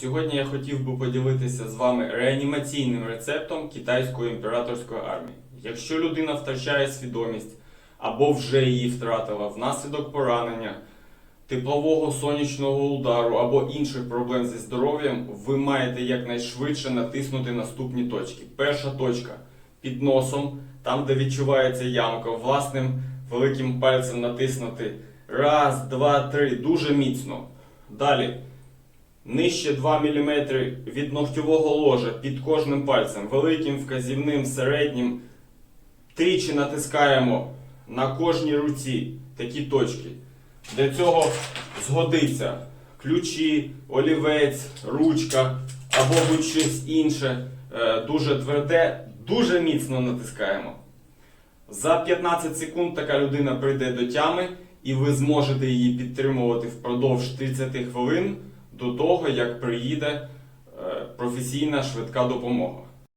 Сьогодні я хотів би поділитися з вами реанімаційним рецептом китайської імператорської армії. Якщо людина втрачає свідомість або вже її втратила внаслідок поранення, теплового сонячного удару або інших проблем зі здоров'ям, ви маєте якнайшвидше натиснути наступні точки. Перша точка під носом, там де відчувається ямка, власним великим пальцем натиснути раз, два, три, дуже міцно. Далі. Нижче 2 мм від ногтєвого ложа під кожним пальцем, великим, вказівним, середнім. Тричі натискаємо на кожній руці такі точки. Для цього згодиться ключі, олівець, ручка або будь-щось інше. Е, Дуже тверде, дуже міцно натискаємо. За 15 секунд така людина прийде до тями, і ви зможете її підтримувати впродовж 30 хвилин до того, як приїде е, професійна швидка допомога.